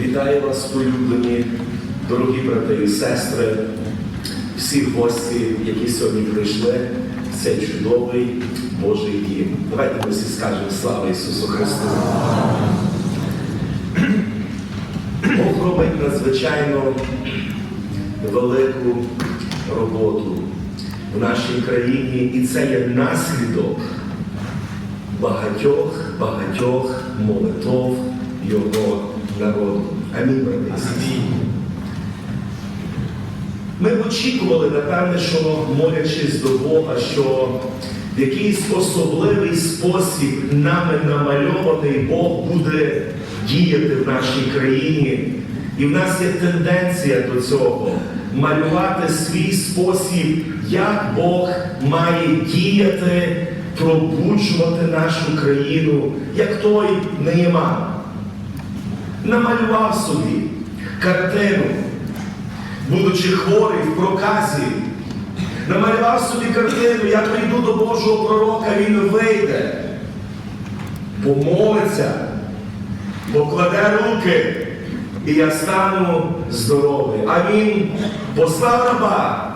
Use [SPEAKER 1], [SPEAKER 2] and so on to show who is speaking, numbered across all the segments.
[SPEAKER 1] Вітаю вас, улюблені, дорогі брати і сестри, всі гості, які сьогодні прийшли в цей чудовий Божий дім. Давайте ми всі скажемо слава Ісусу Христу. Бог робить надзвичайно велику роботу в нашій країні, і це є наслідок багатьох, багатьох молитов Його народу. Амінь, брати. Ми очікували, напевне, що молячись до Бога, що в якийсь особливий спосіб нами намальований Бог буде діяти в нашій країні. І в нас є тенденція до цього малювати свій спосіб, як Бог має діяти, пробуджувати нашу країну, як той Неєман. Намалював собі картину будучи хворий в проказі, намалював собі картину, я прийду до Божого пророка, він вийде, помолиться, покладе руки, і я стану здоровий. А він послав раба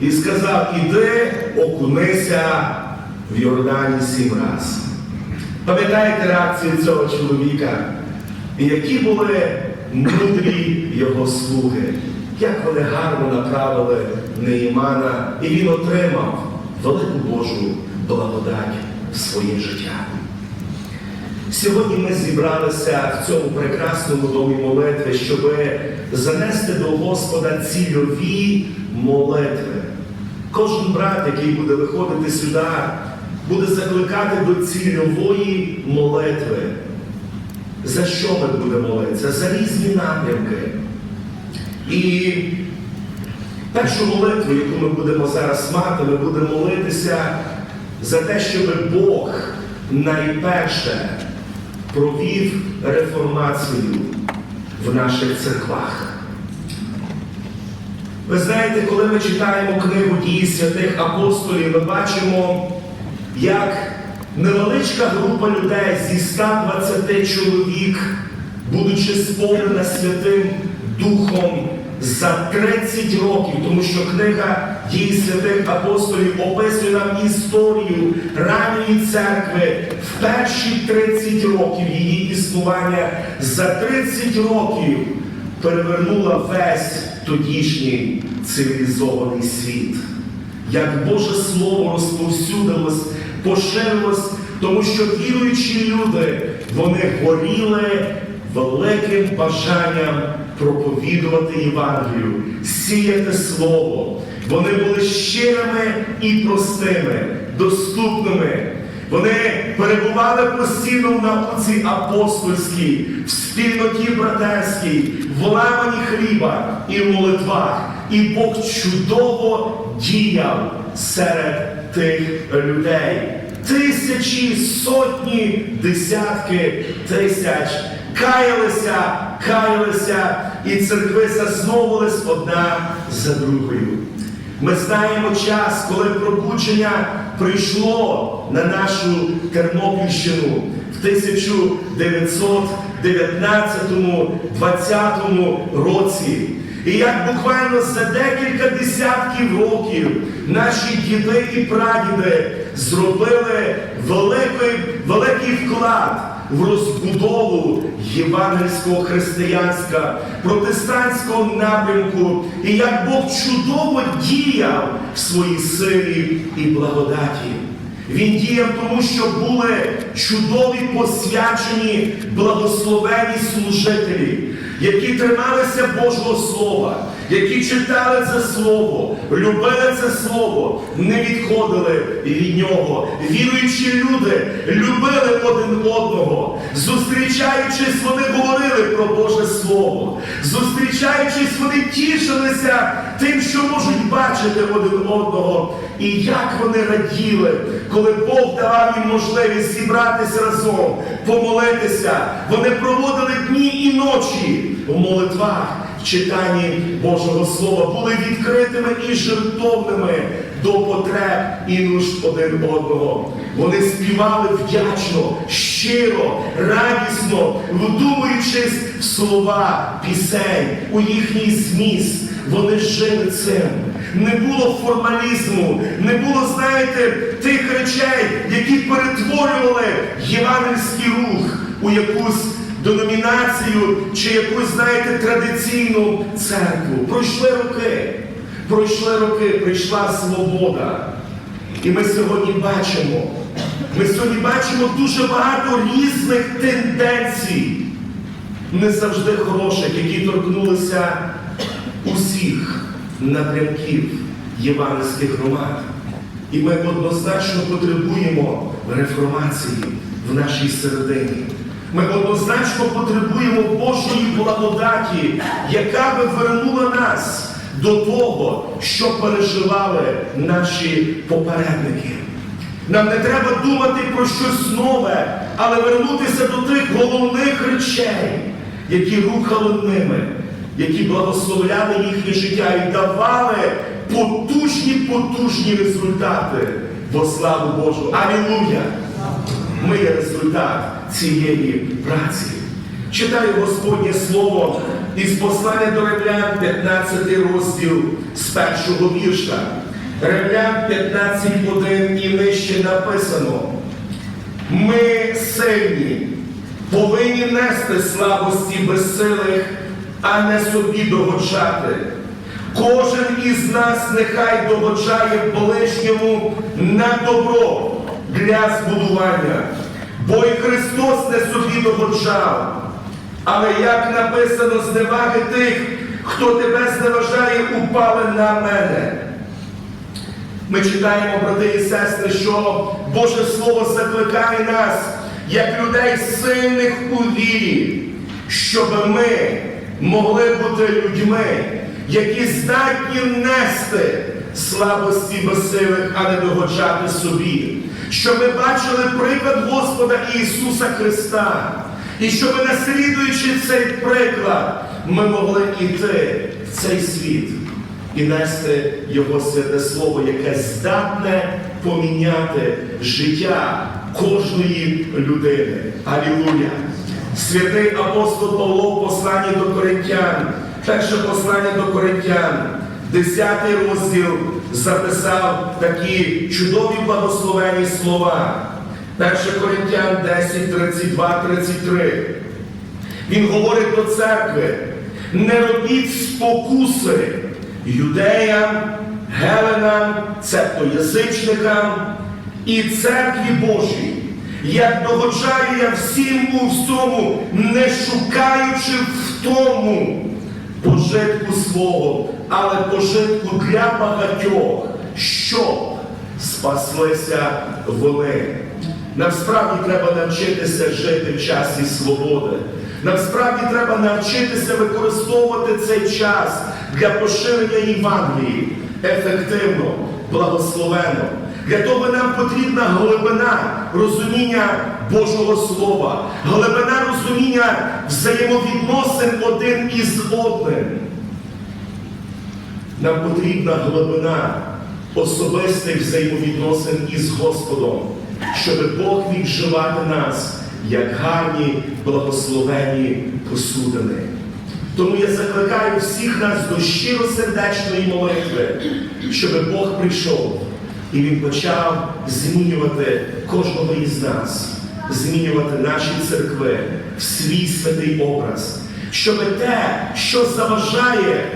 [SPEAKER 1] і сказав, іди, окунися в Йордані сім раз. Пам'ятаєте реакцію цього чоловіка? І які були мудрі його слуги, як вони гарно направили Неїмана, і він отримав велику Божу благодать в своє життя. Сьогодні ми зібралися в цьому прекрасному домі молитви, щоб занести до Господа цільові молитви. Кожен брат, який буде виходити сюди, буде закликати до цільової молитви. За що ми будемо молитися? За різні напрямки. І першу молитву, яку ми будемо зараз мати, ми будемо молитися за те, щоб Бог найперше провів реформацію в наших церквах. Ви знаєте, коли ми читаємо книгу дії святих апостолів, ми бачимо, як невеличка група людей зі 120 чоловік, будучи сповнена Святим Духом за 30 років, тому що книга дій святих апостолів описує нам історію ранньої церкви в перші 30 років її існування. За 30 років перевернула весь тодішній цивілізований світ. Як Боже Слово розповсюдилось, поширилось, тому що віруючі люди, вони горіли великим бажанням проповідувати Євангелію, сіяти Слово. Вони були щирими і простими, доступними. Вони перебували постійно в науці апостольській, в спільноті братерській, в ламані хліба і в молитвах. І Бог чудово діяв серед тих людей. Тисячі, сотні, десятки тисяч каялися, каялися, і церкви засновувались одна за другою. Ми знаємо час, коли пробудження прийшло на нашу Тернопільщину в 1919-20 році. І як буквально за декілька десятків років наші діди і прадіди зробили великий, великий вклад в розбудову євангельського християнства, протестантського напрямку, і як Бог чудово діяв в своїй силі і благодаті. Він діяв тому, що були чудові посвячені благословені служителі, які трималися Божого Слова, які читали це Слово, любили це Слово, не відходили від нього. Віруючі люди любили один одного. Зустрічаючись, вони говорили про Боже Слово. Зустрічаючись, вони тішилися тим, що можуть бачити один одного. І як вони раділи, коли Бог давав їм можливість зібратися разом, помолитися. Вони проводили дні і ночі в молитвах, в читанні Божого Слова, були відкритими і жертовними до потреб і нужд один одного. Вони співали вдячно, щиро, радісно, вдумуючись в слова пісень, у їхній зміст. Вони жили цим. Не було формалізму, не було, знаєте, тих речей, які перетворювали євангельський рух у якусь деномінацію чи якусь, знаєте, традиційну церкву. Пройшли роки, пройшли роки, прийшла свобода. І ми сьогодні бачимо, ми сьогодні бачимо дуже багато різних тенденцій, не завжди хороших, які торкнулися усіх напрямків євангельських громад. І ми однозначно потребуємо реформації в нашій середині. Ми однозначно потребуємо Божої благодаті, яка би вернула нас до того, що переживали наші попередники. Нам не треба думати про щось нове, але вернутися до тих головних речей, які рухали ними, які благословляли їхнє життя і давали потужні, потужні результати во славу Божу. Алілуя! Ми є результат цієї праці. Читаю Господнє Слово із послання до Римлян, 15 розділ з першого вірша. Римлян 15.1 і нижче написано. Ми сильні, повинні нести слабості безсилих, а не собі догоджати. Кожен із нас нехай догоджає ближньому на добро для збудування, бо і Христос не собі догоджав. Але як написано, зневаги тих, хто тебе зневажає, упали на мене. Ми читаємо, брати і сестри, що Боже Слово закликає нас, як людей сильних у вірі, щоб ми могли бути людьми, які здатні нести слабості безсилих, а не догоджати собі. Щоб ми бачили приклад Господа Ісуса Христа. І щоб, наслідуючи цей приклад, ми могли йти в цей світ і нести Його святе Слово, яке здатне поміняти життя кожної людини. Алілуя! Святий апостол Павло в посланні до Коринтян, перше послання до Коринтян, 10 розділ записав такі чудові благословені слова. 1 Коринтян 10, 32, 33. Він говорить до церкви, не робіть спокуси юдеям, геленам, цебто язичникам і церкві Божій. Як догоджаю я всім у всьому, не шукаючи в тому пожитку свого, але пожитку для багатьох, щоб спаслися вони. Нам справді треба навчитися жити в часі свободи. Нам справді треба навчитися використовувати цей час для поширення Євангелії ефективно, благословенно. Для того нам потрібна глибина розуміння Божого Слова, глибина розуміння взаємовідносин один із одним. Нам потрібна глибина особистих взаємовідносин із Господом, щоб Бог міг вживати нас як гарні благословені посудини. Тому я закликаю всіх нас до щиросердечної молитви, щоб Бог прийшов і Він почав змінювати кожного із нас, змінювати наші церкви в свій святий образ, щоб те, що заважає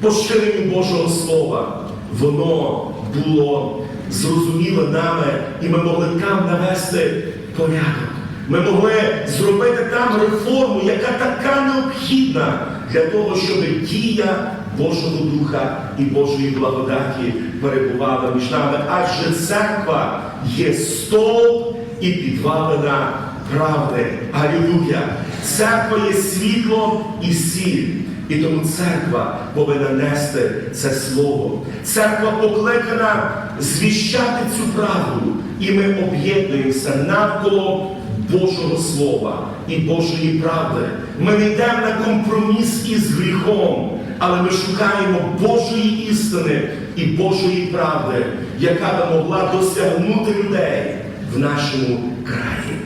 [SPEAKER 1] поширенню Божого Слова, воно було зрозуміле нами, і ми могли там навести порядок. Ми могли зробити там реформу, яка така необхідна для того, щоб дія Божого Духа і Божої благодаті перебувала між нами. Адже церква є стовп і підвалина правди. Алілуя! Церква є світло і сіль. І тому церква повинна нести це слово. Церква покликана звіщати цю правду. І ми об'єднуємося навколо Божого Слова і Божої правди. Ми не йдемо на компроміс із гріхом, але ми шукаємо Божої істини і Божої правди, яка би могла досягнути людей в нашому краї.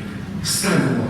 [SPEAKER 1] Станемо